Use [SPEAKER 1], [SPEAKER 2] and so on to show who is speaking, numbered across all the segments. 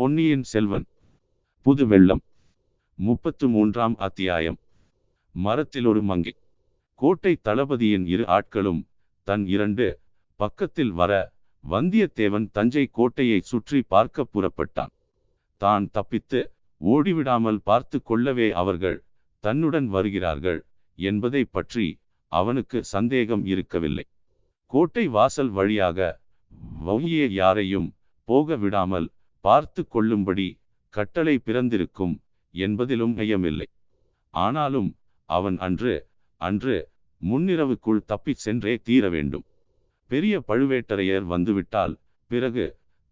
[SPEAKER 1] பொன்னியின் செல்வன் புது வெள்ளம் முப்பத்து மூன்றாம் அத்தியாயம் மரத்தில் ஒரு மங்கி கோட்டை தளபதியின் இரு ஆட்களும் தன் இரண்டு பக்கத்தில் வர வந்தியத்தேவன் தஞ்சை கோட்டையை சுற்றி பார்க்க புறப்பட்டான் தான் தப்பித்து ஓடிவிடாமல் பார்த்து கொள்ளவே அவர்கள் தன்னுடன் வருகிறார்கள் என்பதை பற்றி அவனுக்கு சந்தேகம் இருக்கவில்லை கோட்டை வாசல் வழியாக வவுயே யாரையும் போக விடாமல் பார்த்து கொள்ளும்படி கட்டளை பிறந்திருக்கும் என்பதிலும் ஐயமில்லை ஆனாலும் அவன் அன்று அன்று முன்னிரவுக்குள் தப்பிச் சென்றே தீர வேண்டும் பெரிய பழுவேட்டரையர் வந்துவிட்டால் பிறகு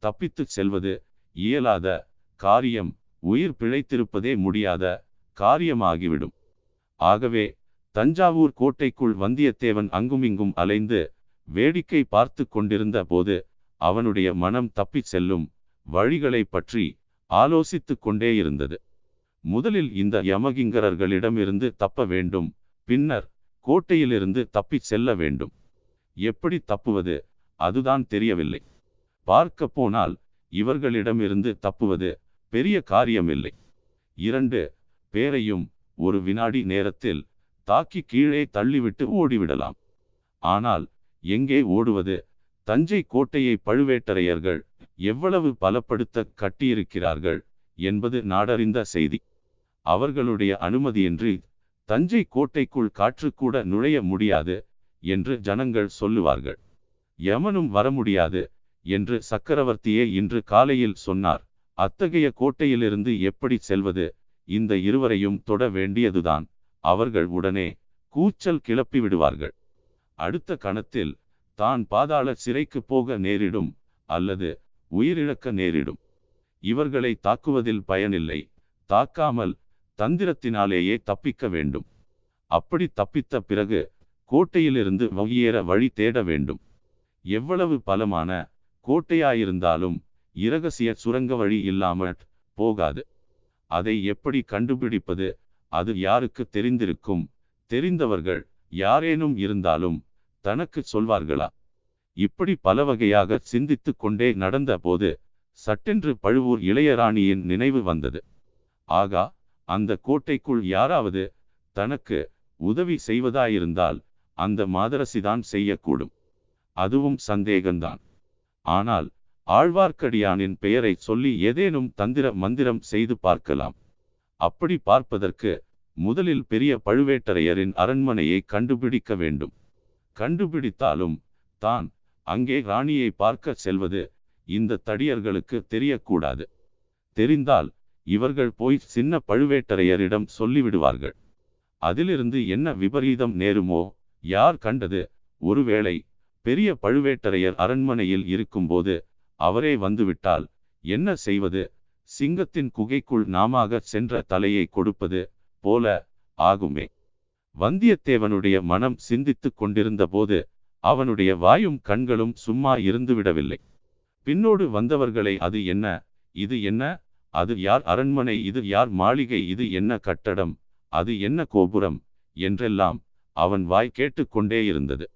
[SPEAKER 1] தப்பித்துச் செல்வது இயலாத காரியம் உயிர் பிழைத்திருப்பதே முடியாத காரியமாகிவிடும் ஆகவே தஞ்சாவூர் கோட்டைக்குள் வந்தியத்தேவன் அங்குமிங்கும் அலைந்து வேடிக்கை பார்த்து கொண்டிருந்த போது அவனுடைய மனம் தப்பிச் செல்லும் வழிகளை பற்றி ஆலோசித்து கொண்டே இருந்தது முதலில் இந்த யமகிங்கரர்களிடமிருந்து தப்ப வேண்டும் பின்னர் கோட்டையிலிருந்து தப்பிச் செல்ல வேண்டும் எப்படி தப்புவது அதுதான் தெரியவில்லை பார்க்க போனால் இவர்களிடமிருந்து தப்புவது பெரிய காரியமில்லை இரண்டு பேரையும் ஒரு வினாடி நேரத்தில் தாக்கி கீழே தள்ளிவிட்டு ஓடிவிடலாம் ஆனால் எங்கே ஓடுவது தஞ்சை கோட்டையை பழுவேட்டரையர்கள் எவ்வளவு பலப்படுத்த கட்டியிருக்கிறார்கள் என்பது நாடறிந்த செய்தி அவர்களுடைய அனுமதியின்றி தஞ்சை கோட்டைக்குள் காற்றுக்கூட நுழைய முடியாது என்று ஜனங்கள் சொல்லுவார்கள் யமனும் வர முடியாது என்று சக்கரவர்த்தியே இன்று காலையில் சொன்னார் அத்தகைய கோட்டையிலிருந்து எப்படி செல்வது இந்த இருவரையும் தொட வேண்டியதுதான் அவர்கள் உடனே கூச்சல் கிளப்பி விடுவார்கள் அடுத்த கணத்தில் தான் பாதாள சிறைக்கு போக நேரிடும் அல்லது உயிரிழக்க நேரிடும் இவர்களை தாக்குவதில் பயனில்லை தாக்காமல் தந்திரத்தினாலேயே தப்பிக்க வேண்டும் அப்படி தப்பித்த பிறகு கோட்டையிலிருந்து வகியேற வழி தேட வேண்டும் எவ்வளவு பலமான கோட்டையாயிருந்தாலும் இரகசிய சுரங்க வழி இல்லாமல் போகாது அதை எப்படி கண்டுபிடிப்பது அது யாருக்கு தெரிந்திருக்கும் தெரிந்தவர்கள் யாரேனும் இருந்தாலும் தனக்கு சொல்வார்களா இப்படி பலவகையாக சிந்தித்து கொண்டே நடந்த போது சட்டென்று பழுவூர் இளையராணியின் நினைவு வந்தது ஆகா அந்த கோட்டைக்குள் யாராவது தனக்கு உதவி செய்வதாயிருந்தால் அந்த மாதரசிதான் செய்யக்கூடும் அதுவும் சந்தேகம்தான் ஆனால் ஆழ்வார்க்கடியானின் பெயரை சொல்லி ஏதேனும் தந்திர மந்திரம் செய்து பார்க்கலாம் அப்படி பார்ப்பதற்கு முதலில் பெரிய பழுவேட்டரையரின் அரண்மனையை கண்டுபிடிக்க வேண்டும் கண்டுபிடித்தாலும் தான் அங்கே ராணியை பார்க்க செல்வது இந்த தடியர்களுக்கு தெரியக்கூடாது தெரிந்தால் இவர்கள் போய் சின்ன பழுவேட்டரையரிடம் சொல்லிவிடுவார்கள் அதிலிருந்து என்ன விபரீதம் நேருமோ யார் கண்டது ஒருவேளை பெரிய பழுவேட்டரையர் அரண்மனையில் இருக்கும்போது அவரே வந்துவிட்டால் என்ன செய்வது சிங்கத்தின் குகைக்குள் நாமாக சென்ற தலையை கொடுப்பது போல ஆகுமே வந்தியத்தேவனுடைய மனம் சிந்தித்து கொண்டிருந்த போது அவனுடைய வாயும் கண்களும் சும்மா இருந்துவிடவில்லை பின்னோடு வந்தவர்களை அது என்ன இது என்ன அது யார் அரண்மனை இது யார் மாளிகை இது என்ன கட்டடம் அது என்ன கோபுரம் என்றெல்லாம் அவன் வாய் கேட்டுக்கொண்டே இருந்தது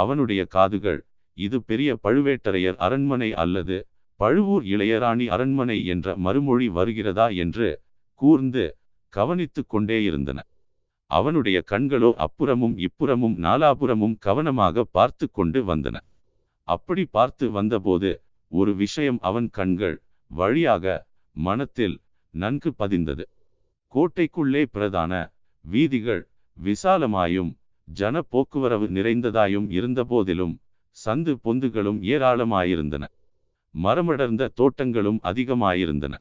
[SPEAKER 1] அவனுடைய காதுகள் இது பெரிய பழுவேட்டரையர் அரண்மனை அல்லது பழுவூர் இளையராணி அரண்மனை என்ற மறுமொழி வருகிறதா என்று கூர்ந்து கவனித்து கொண்டே இருந்தன அவனுடைய கண்களோ அப்புறமும் இப்புறமும் நாலாபுறமும் கவனமாக பார்த்து கொண்டு வந்தன அப்படி பார்த்து வந்தபோது ஒரு விஷயம் அவன் கண்கள் வழியாக மனத்தில் நன்கு பதிந்தது கோட்டைக்குள்ளே பிரதான வீதிகள் விசாலமாயும் ஜன போக்குவரவு நிறைந்ததாயும் இருந்தபோதிலும் சந்து பொந்துகளும் ஏராளமாயிருந்தன மரமடர்ந்த தோட்டங்களும் அதிகமாயிருந்தன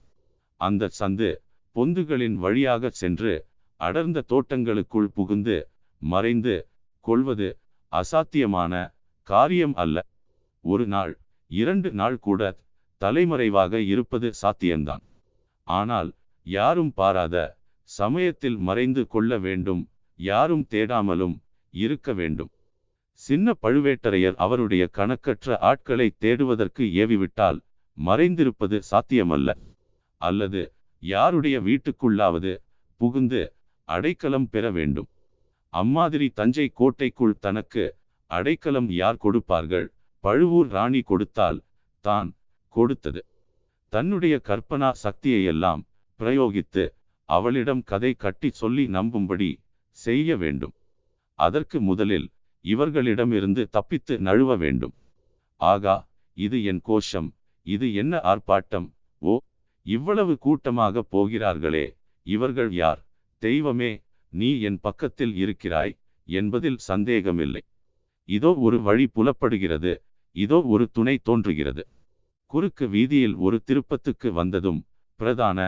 [SPEAKER 1] அந்த சந்து பொந்துகளின் வழியாக சென்று அடர்ந்த தோட்டங்களுக்குள் புகுந்து மறைந்து கொள்வது அசாத்தியமான காரியம் அல்ல ஒரு நாள் இரண்டு நாள் கூட தலைமறைவாக இருப்பது சாத்தியம்தான் ஆனால் யாரும் பாராத சமயத்தில் மறைந்து கொள்ள வேண்டும் யாரும் தேடாமலும் இருக்க வேண்டும் சின்ன பழுவேட்டரையர் அவருடைய கணக்கற்ற ஆட்களை தேடுவதற்கு ஏவிவிட்டால் மறைந்திருப்பது சாத்தியமல்ல அல்லது யாருடைய வீட்டுக்குள்ளாவது புகுந்து அடைக்கலம் பெற வேண்டும் அம்மாதிரி தஞ்சை கோட்டைக்குள் தனக்கு அடைக்கலம் யார் கொடுப்பார்கள் பழுவூர் ராணி கொடுத்தால் தான் கொடுத்தது தன்னுடைய கற்பனா சக்தியையெல்லாம் பிரயோகித்து அவளிடம் கதை கட்டி சொல்லி நம்பும்படி செய்ய வேண்டும் அதற்கு முதலில் இவர்களிடமிருந்து தப்பித்து நழுவ வேண்டும் ஆகா இது என் கோஷம் இது என்ன ஆர்ப்பாட்டம் ஓ இவ்வளவு கூட்டமாக போகிறார்களே இவர்கள் யார் தெய்வமே நீ என் பக்கத்தில் இருக்கிறாய் என்பதில் சந்தேகமில்லை இதோ ஒரு வழி புலப்படுகிறது இதோ ஒரு துணை தோன்றுகிறது குறுக்கு வீதியில் ஒரு திருப்பத்துக்கு வந்ததும் பிரதான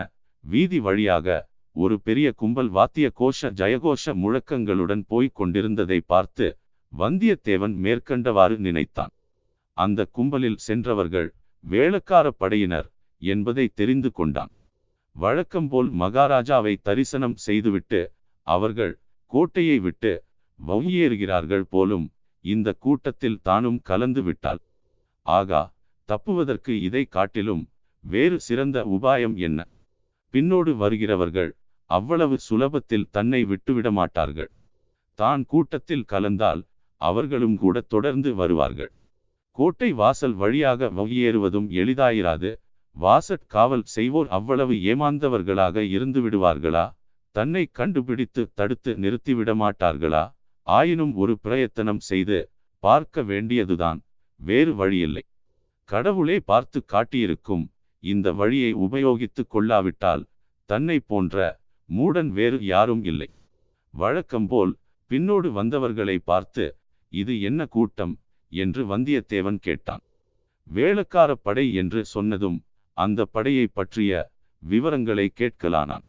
[SPEAKER 1] வீதி வழியாக ஒரு பெரிய கும்பல் வாத்திய கோஷ ஜயகோஷ முழக்கங்களுடன் போய்க் கொண்டிருந்ததை பார்த்து வந்தியத்தேவன் மேற்கண்டவாறு நினைத்தான் அந்த கும்பலில் சென்றவர்கள் வேளக்கார படையினர் என்பதை தெரிந்து கொண்டான் வழக்கம்போல் மகாராஜாவை தரிசனம் செய்துவிட்டு அவர்கள் கோட்டையை விட்டு வங்கியேறுகிறார்கள் போலும் இந்த கூட்டத்தில் தானும் கலந்து விட்டாள் ஆகா தப்புவதற்கு இதை காட்டிலும் வேறு சிறந்த உபாயம் என்ன பின்னோடு வருகிறவர்கள் அவ்வளவு சுலபத்தில் தன்னை விட்டுவிட மாட்டார்கள் தான் கூட்டத்தில் கலந்தால் அவர்களும் கூட தொடர்ந்து வருவார்கள் கோட்டை வாசல் வழியாக வங்கியேறுவதும் எளிதாயிராது வாசட் காவல் செய்வோர் அவ்வளவு ஏமாந்தவர்களாக இருந்து விடுவார்களா தன்னை கண்டுபிடித்து தடுத்து நிறுத்திவிட மாட்டார்களா ஆயினும் ஒரு பிரயத்தனம் செய்து பார்க்க வேண்டியதுதான் வேறு வழியில்லை கடவுளே பார்த்து காட்டியிருக்கும் இந்த வழியை உபயோகித்து கொள்ளாவிட்டால் தன்னை போன்ற மூடன் வேறு யாரும் இல்லை வழக்கம்போல் பின்னோடு வந்தவர்களை பார்த்து இது என்ன கூட்டம் என்று வந்தியத்தேவன் கேட்டான் வேளக்கார படை என்று சொன்னதும் அந்த படையை பற்றிய விவரங்களை கேட்கலானான்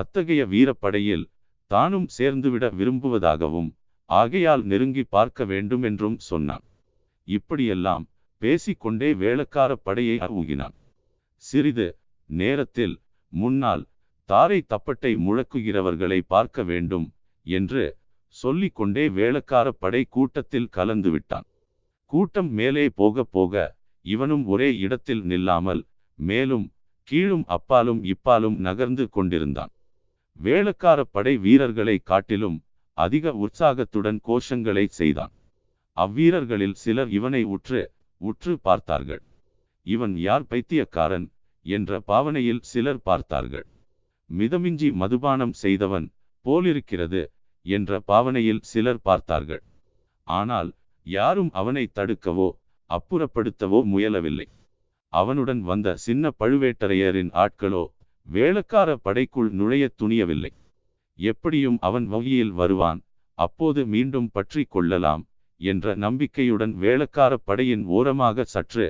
[SPEAKER 1] அத்தகைய வீரப்படையில் தானும் சேர்ந்துவிட விரும்புவதாகவும் ஆகையால் நெருங்கி பார்க்க வேண்டும் என்றும் சொன்னான் இப்படியெல்லாம் பேசிக்கொண்டே வேளக்கார படையை ஊகினான் சிறிது நேரத்தில் முன்னால் தாரை தப்பட்டை முழக்குகிறவர்களை பார்க்க வேண்டும் என்று சொல்லிக்கொண்டே வேளக்கார படை கூட்டத்தில் கலந்துவிட்டான் கூட்டம் மேலே போக போக இவனும் ஒரே இடத்தில் நில்லாமல் மேலும் கீழும் அப்பாலும் இப்பாலும் நகர்ந்து கொண்டிருந்தான் வேளக்கார படை வீரர்களை காட்டிலும் அதிக உற்சாகத்துடன் கோஷங்களை செய்தான் அவ்வீரர்களில் சிலர் இவனை உற்று உற்று பார்த்தார்கள் இவன் யார் பைத்தியக்காரன் என்ற பாவனையில் சிலர் பார்த்தார்கள் மிதமிஞ்சி மதுபானம் செய்தவன் போலிருக்கிறது என்ற பாவனையில் சிலர் பார்த்தார்கள் ஆனால் யாரும் அவனை தடுக்கவோ அப்புறப்படுத்தவோ முயலவில்லை அவனுடன் வந்த சின்ன பழுவேட்டரையரின் ஆட்களோ வேளக்கார படைக்குள் நுழைய துணியவில்லை எப்படியும் அவன் வகையில் வருவான் அப்போது மீண்டும் பற்றி கொள்ளலாம் என்ற நம்பிக்கையுடன் வேளக்கார படையின் ஓரமாக சற்று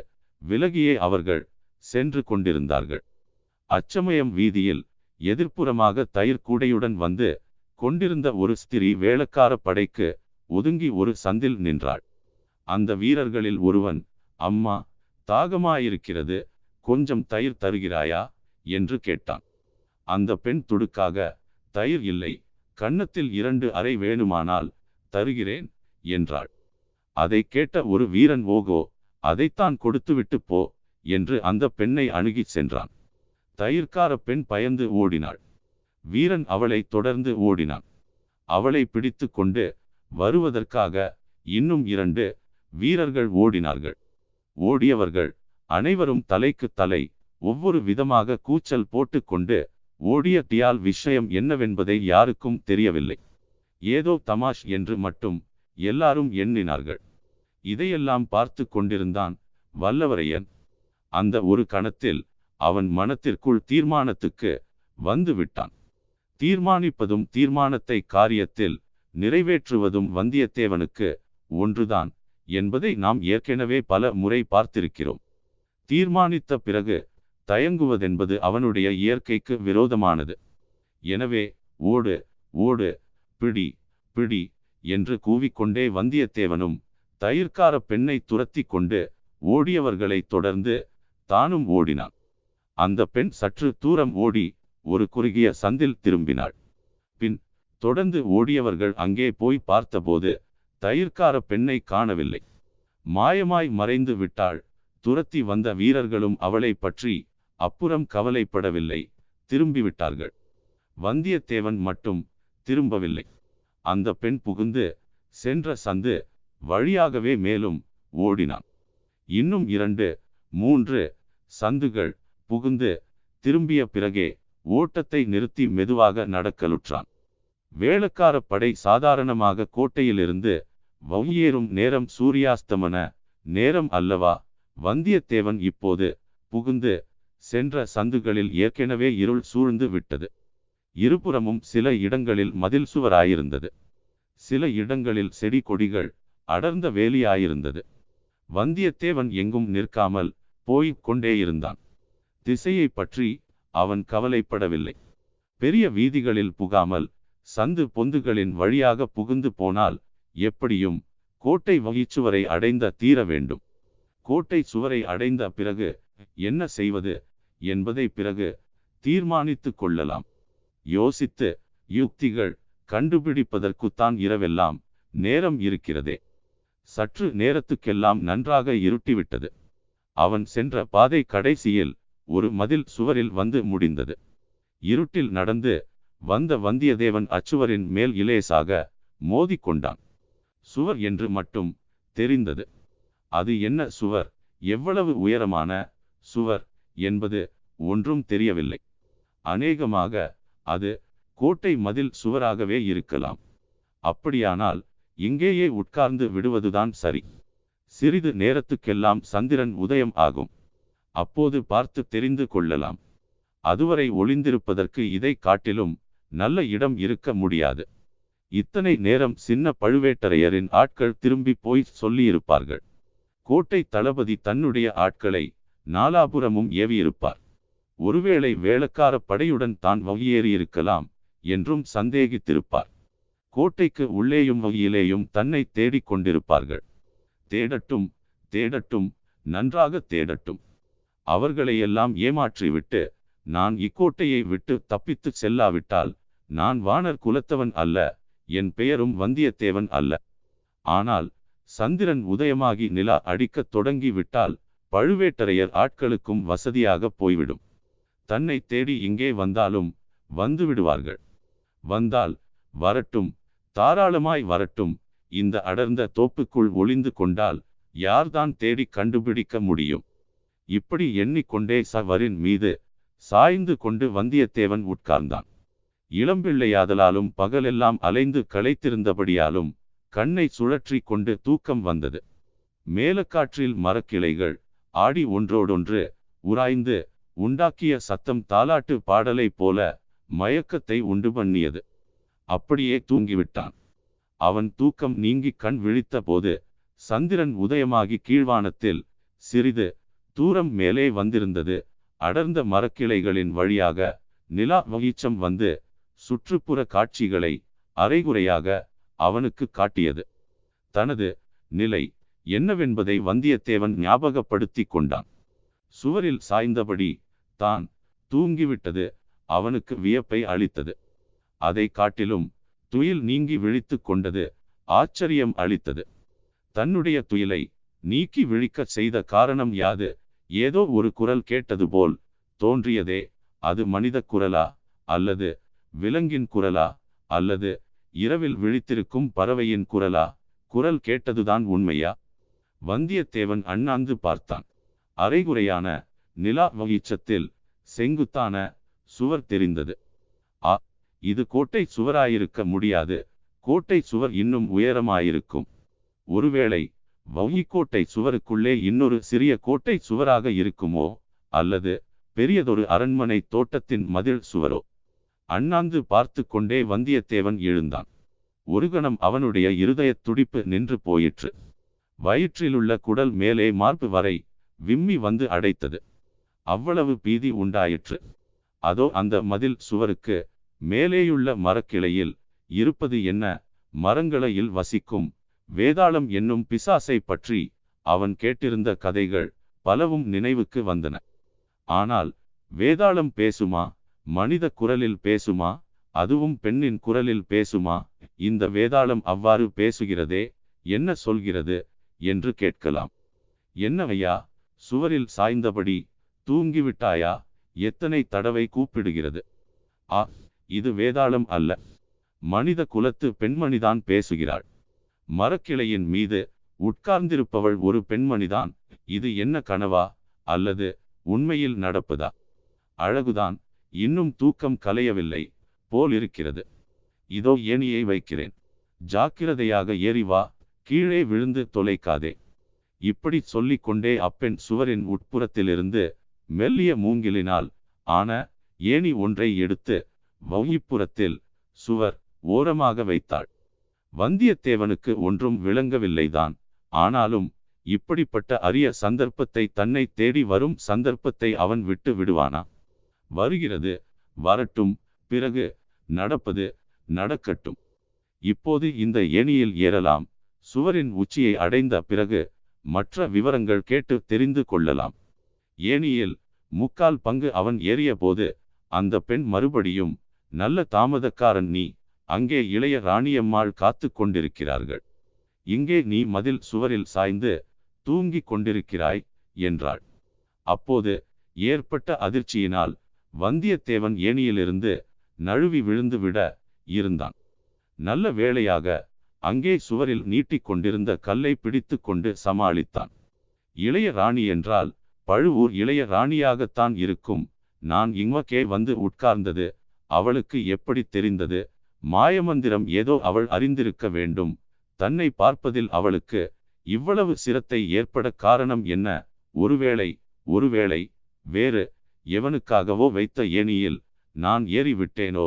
[SPEAKER 1] விலகியே அவர்கள் சென்று கொண்டிருந்தார்கள் அச்சமயம் வீதியில் எதிர்ப்புறமாக தயிர் கூடையுடன் வந்து கொண்டிருந்த ஒரு ஸ்திரீ வேளக்கார படைக்கு ஒதுங்கி ஒரு சந்தில் நின்றாள் அந்த வீரர்களில் ஒருவன் அம்மா தாகமாயிருக்கிறது கொஞ்சம் தயிர் தருகிறாயா என்று கேட்டான் அந்த பெண் துடுக்காக தயிர் இல்லை கன்னத்தில் இரண்டு அறை வேணுமானால் தருகிறேன் என்றாள் அதை கேட்ட ஒரு வீரன் ஓகோ அதைத்தான் கொடுத்துவிட்டு போ என்று அந்த பெண்ணை அணுகிச் சென்றான் தயிர்கார பெண் பயந்து ஓடினாள் வீரன் அவளை தொடர்ந்து ஓடினான் அவளை பிடித்து கொண்டு வருவதற்காக இன்னும் இரண்டு வீரர்கள் ஓடினார்கள் ஓடியவர்கள் அனைவரும் தலைக்கு தலை ஒவ்வொரு விதமாக கூச்சல் போட்டுக்கொண்டு ஓடிய டியால் விஷயம் என்னவென்பதை யாருக்கும் தெரியவில்லை ஏதோ தமாஷ் என்று மட்டும் எல்லாரும் எண்ணினார்கள் இதையெல்லாம் பார்த்து கொண்டிருந்தான் வல்லவரையன் அந்த ஒரு கணத்தில் அவன் மனத்திற்குள் தீர்மானத்துக்கு வந்து விட்டான் தீர்மானிப்பதும் தீர்மானத்தை காரியத்தில் நிறைவேற்றுவதும் வந்தியத்தேவனுக்கு ஒன்றுதான் என்பதை நாம் ஏற்கனவே பல முறை பார்த்திருக்கிறோம் தீர்மானித்த பிறகு தயங்குவதென்பது அவனுடைய இயற்கைக்கு விரோதமானது எனவே ஓடு ஓடு பிடி பிடி என்று கூவிக்கொண்டே வந்தியத்தேவனும் தயிர்க்கார பெண்ணை துரத்தி கொண்டு ஓடியவர்களை தொடர்ந்து தானும் ஓடினான் அந்த பெண் சற்று தூரம் ஓடி ஒரு குறுகிய சந்தில் திரும்பினாள் பின் தொடர்ந்து ஓடியவர்கள் அங்கே போய் பார்த்தபோது தயிர்க்கார பெண்ணை காணவில்லை மாயமாய் மறைந்து விட்டாள் துரத்தி வந்த வீரர்களும் அவளை பற்றி அப்புறம் கவலைப்படவில்லை திரும்பிவிட்டார்கள் வந்தியத்தேவன் மட்டும் திரும்பவில்லை அந்த பெண் புகுந்து சென்ற சந்து வழியாகவே மேலும் ஓடினான் இன்னும் இரண்டு மூன்று சந்துகள் புகுந்து திரும்பிய பிறகே ஓட்டத்தை நிறுத்தி மெதுவாக நடக்கலுற்றான் வேளக்கார படை சாதாரணமாக கோட்டையிலிருந்து வௌயேறும் நேரம் சூரியாஸ்தமன நேரம் அல்லவா வந்தியத்தேவன் இப்போது புகுந்து சென்ற சந்துகளில் ஏற்கெனவே இருள் சூழ்ந்து விட்டது இருபுறமும் சில இடங்களில் மதில் சுவராயிருந்தது சில இடங்களில் செடி கொடிகள் அடர்ந்த வேலியாயிருந்தது வந்தியத்தேவன் எங்கும் நிற்காமல் போய்க் கொண்டே இருந்தான் திசையை பற்றி அவன் கவலைப்படவில்லை பெரிய வீதிகளில் புகாமல் சந்து பொந்துகளின் வழியாக புகுந்து போனால் எப்படியும் கோட்டை வகிச்சுவரை அடைந்த தீர வேண்டும் கோட்டை சுவரை அடைந்த பிறகு என்ன செய்வது என்பதை பிறகு தீர்மானித்து கொள்ளலாம் யோசித்து யுக்திகள் கண்டுபிடிப்பதற்குத்தான் இரவெல்லாம் நேரம் இருக்கிறதே சற்று நேரத்துக்கெல்லாம் நன்றாக இருட்டிவிட்டது அவன் சென்ற பாதை கடைசியில் ஒரு மதில் சுவரில் வந்து முடிந்தது இருட்டில் நடந்து வந்த வந்தியத்தேவன் அச்சுவரின் மேல் இலேசாக மோதிக்கொண்டான் சுவர் என்று மட்டும் தெரிந்தது அது என்ன சுவர் எவ்வளவு உயரமான சுவர் என்பது ஒன்றும் தெரியவில்லை அநேகமாக அது கோட்டை மதில் சுவராகவே இருக்கலாம் அப்படியானால் இங்கேயே உட்கார்ந்து விடுவதுதான் சரி சிறிது நேரத்துக்கெல்லாம் சந்திரன் உதயம் ஆகும் அப்போது பார்த்து தெரிந்து கொள்ளலாம் அதுவரை ஒளிந்திருப்பதற்கு இதை காட்டிலும் நல்ல இடம் இருக்க முடியாது இத்தனை நேரம் சின்ன பழுவேட்டரையரின் ஆட்கள் திரும்பி போய் சொல்லியிருப்பார்கள் கோட்டை தளபதி தன்னுடைய ஆட்களை நாலாபுரமும் ஏவியிருப்பார் ஒருவேளை வேளக்கார படையுடன் தான் வகையேறியிருக்கலாம் என்றும் சந்தேகித்திருப்பார் கோட்டைக்கு உள்ளேயும் வகையிலேயும் தன்னை தேடிக் கொண்டிருப்பார்கள் தேடட்டும் தேடட்டும் நன்றாக தேடட்டும் அவர்களையெல்லாம் ஏமாற்றிவிட்டு நான் இக்கோட்டையை விட்டு தப்பித்துச் செல்லாவிட்டால் நான் வானர் குலத்தவன் அல்ல என் பெயரும் வந்தியத்தேவன் அல்ல ஆனால் சந்திரன் உதயமாகி நிலா அடிக்கத் தொடங்கி விட்டால் பழுவேட்டரையர் ஆட்களுக்கும் வசதியாக போய்விடும் தன்னை தேடி இங்கே வந்தாலும் வந்து விடுவார்கள் வந்தால் வரட்டும் தாராளமாய் வரட்டும் இந்த அடர்ந்த தோப்புக்குள் ஒளிந்து கொண்டால் யார்தான் தேடி கண்டுபிடிக்க முடியும் இப்படி எண்ணிக்கொண்டே சவரின் மீது சாய்ந்து கொண்டு வந்தியத்தேவன் உட்கார்ந்தான் இளம்பிள்ளையாதலாலும் பகலெல்லாம் அலைந்து களைத்திருந்தபடியாலும் கண்ணை சுழற்றி கொண்டு தூக்கம் வந்தது மேலக்காற்றில் மரக்கிளைகள் ஆடி ஒன்றோடொன்று உராய்ந்து உண்டாக்கிய சத்தம் தாலாட்டு பாடலை போல மயக்கத்தை உண்டு பண்ணியது அப்படியே தூங்கிவிட்டான் அவன் தூக்கம் நீங்கி கண் விழித்த போது சந்திரன் உதயமாகி கீழ்வானத்தில் சிறிது தூரம் மேலே வந்திருந்தது அடர்ந்த மரக்கிளைகளின் வழியாக நிலா வகிச்சம் வந்து சுற்றுப்புற காட்சிகளை அரைகுறையாக அவனுக்கு காட்டியது தனது நிலை என்னவென்பதை வந்தியத்தேவன் ஞாபகப்படுத்தி கொண்டான் சுவரில் சாய்ந்தபடி தான் தூங்கிவிட்டது அவனுக்கு வியப்பை அளித்தது அதை காட்டிலும் துயில் நீங்கி விழித்து கொண்டது ஆச்சரியம் அளித்தது தன்னுடைய துயிலை நீக்கி விழிக்கச் செய்த காரணம் யாது ஏதோ ஒரு குரல் கேட்டது போல் தோன்றியதே அது மனித குரலா அல்லது விலங்கின் குரலா அல்லது இரவில் விழித்திருக்கும் பறவையின் குரலா குரல் கேட்டதுதான் உண்மையா வந்தியத்தேவன் அண்ணாந்து பார்த்தான் அரைகுறையான நிலா வகிச்சத்தில் செங்குத்தான சுவர் தெரிந்தது ஆ இது கோட்டை சுவராயிருக்க முடியாது கோட்டை சுவர் இன்னும் உயரமாயிருக்கும் ஒருவேளை கோட்டை சுவருக்குள்ளே இன்னொரு சிறிய கோட்டை சுவராக இருக்குமோ அல்லது பெரியதொரு அரண்மனை தோட்டத்தின் மதில் சுவரோ அண்ணாந்து பார்த்து கொண்டே வந்தியத்தேவன் எழுந்தான் ஒரு கணம் அவனுடைய இருதய துடிப்பு நின்று போயிற்று வயிற்றிலுள்ள குடல் மேலே மார்பு வரை விம்மி வந்து அடைத்தது அவ்வளவு பீதி உண்டாயிற்று அதோ அந்த மதில் சுவருக்கு மேலேயுள்ள மரக்கிளையில் இருப்பது என்ன மரங்களையில் வசிக்கும் வேதாளம் என்னும் பிசாசை பற்றி அவன் கேட்டிருந்த கதைகள் பலவும் நினைவுக்கு வந்தன ஆனால் வேதாளம் பேசுமா மனித குரலில் பேசுமா அதுவும் பெண்ணின் குரலில் பேசுமா இந்த வேதாளம் அவ்வாறு பேசுகிறதே என்ன சொல்கிறது என்று கேட்கலாம் என்னவையா சுவரில் சாய்ந்தபடி தூங்கிவிட்டாயா எத்தனை தடவை கூப்பிடுகிறது ஆ இது வேதாளம் அல்ல மனித குலத்து பெண்மணிதான் பேசுகிறாள் மரக்கிளையின் மீது உட்கார்ந்திருப்பவள் ஒரு பெண்மணிதான் இது என்ன கனவா அல்லது உண்மையில் நடப்பதா அழகுதான் இன்னும் தூக்கம் கலையவில்லை போல் இருக்கிறது இதோ ஏணியை வைக்கிறேன் ஜாக்கிரதையாக ஏறி வா கீழே விழுந்து தொலைக்காதே இப்படி கொண்டே அப்பெண் சுவரின் உட்புறத்திலிருந்து மெல்லிய மூங்கிலினால் ஆன ஏணி ஒன்றை எடுத்து வௌகிப்புறத்தில் சுவர் ஓரமாக வைத்தாள் வந்தியத்தேவனுக்கு ஒன்றும் விளங்கவில்லைதான் ஆனாலும் இப்படிப்பட்ட அரிய சந்தர்ப்பத்தை தன்னை தேடி வரும் சந்தர்ப்பத்தை அவன் விட்டு விடுவானா வருகிறது வரட்டும் பிறகு நடப்பது நடக்கட்டும் இப்போது இந்த ஏணியில் ஏறலாம் சுவரின் உச்சியை அடைந்த பிறகு மற்ற விவரங்கள் கேட்டு தெரிந்து கொள்ளலாம் ஏனியில் முக்கால் பங்கு அவன் ஏறிய போது அந்த பெண் மறுபடியும் நல்ல தாமதக்காரன் நீ அங்கே இளைய ராணியம்மாள் காத்து கொண்டிருக்கிறார்கள் இங்கே நீ மதில் சுவரில் சாய்ந்து தூங்கிக் கொண்டிருக்கிறாய் என்றாள் அப்போது ஏற்பட்ட அதிர்ச்சியினால் வந்தியத்தேவன் ஏணியிலிருந்து நழுவி விழுந்து விட இருந்தான் நல்ல வேளையாக அங்கே சுவரில் நீட்டிக்கொண்டிருந்த கல்லை பிடித்து கொண்டு சமாளித்தான் இளைய ராணி என்றால் பழுவூர் இளைய ராணியாகத்தான் இருக்கும் நான் இங்வக்கே வந்து உட்கார்ந்தது அவளுக்கு எப்படி தெரிந்தது மாயமந்திரம் ஏதோ அவள் அறிந்திருக்க வேண்டும் தன்னை பார்ப்பதில் அவளுக்கு இவ்வளவு சிரத்தை ஏற்பட காரணம் என்ன ஒருவேளை ஒருவேளை வேறு எவனுக்காகவோ வைத்த ஏணியில் நான் ஏறிவிட்டேனோ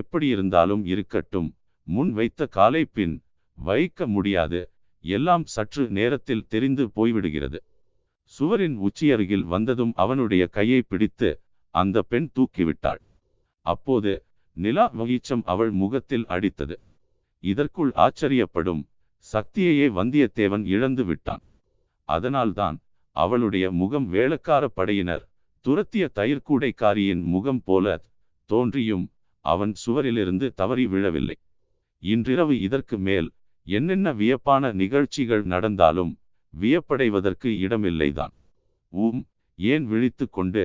[SPEAKER 1] எப்படியிருந்தாலும் இருக்கட்டும் முன் வைத்த காலை பின் வைக்க முடியாது எல்லாம் சற்று நேரத்தில் தெரிந்து போய்விடுகிறது சுவரின் உச்சியருகில் வந்ததும் அவனுடைய கையை பிடித்து அந்த பெண் தூக்கிவிட்டாள் அப்போது நிலா வகிச்சம் அவள் முகத்தில் அடித்தது இதற்குள் ஆச்சரியப்படும் சக்தியையே வந்தியத்தேவன் இழந்து விட்டான் அதனால்தான் அவளுடைய முகம் வேளக்கார படையினர் துரத்திய தயிர்கூடைக்காரியின் முகம் போல தோன்றியும் அவன் சுவரிலிருந்து தவறி விழவில்லை இன்றிரவு இதற்கு மேல் என்னென்ன வியப்பான நிகழ்ச்சிகள் நடந்தாலும் வியப்படைவதற்கு இடமில்லைதான் ஊம் ஏன் விழித்து கொண்டு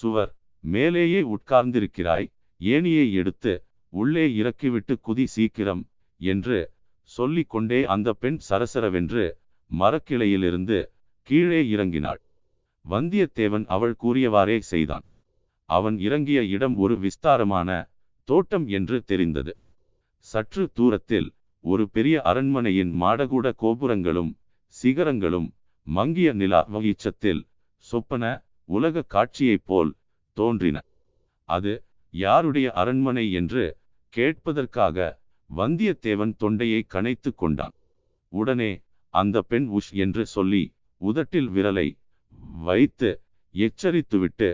[SPEAKER 1] சுவர் மேலேயே உட்கார்ந்திருக்கிறாய் ஏணியை எடுத்து உள்ளே இறக்கிவிட்டு குதி சீக்கிரம் என்று சொல்லிக்கொண்டே அந்த பெண் சரசரவென்று மரக்கிளையிலிருந்து கீழே இறங்கினாள் வந்தியத்தேவன் அவள் கூறியவாறே செய்தான் அவன் இறங்கிய இடம் ஒரு விஸ்தாரமான தோட்டம் என்று தெரிந்தது சற்று தூரத்தில் ஒரு பெரிய அரண்மனையின் மாடகூட கோபுரங்களும் சிகரங்களும் மங்கிய நிலா வகிச்சத்தில் சொப்பன உலக காட்சியைப் போல் தோன்றின அது யாருடைய அரண்மனை என்று கேட்பதற்காக வந்தியத்தேவன் தொண்டையை கனைத்து கொண்டான் உடனே அந்த பெண் உஷ் என்று சொல்லி உதட்டில் விரலை வைத்து எச்சரித்துவிட்டு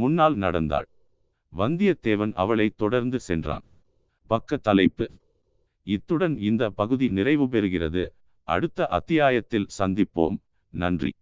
[SPEAKER 1] முன்னால் நடந்தாள் வந்தியத்தேவன் அவளை தொடர்ந்து சென்றான் பக்க தலைப்பு இத்துடன் இந்த பகுதி நிறைவு பெறுகிறது அடுத்த அத்தியாயத்தில் சந்திப்போம் நன்றி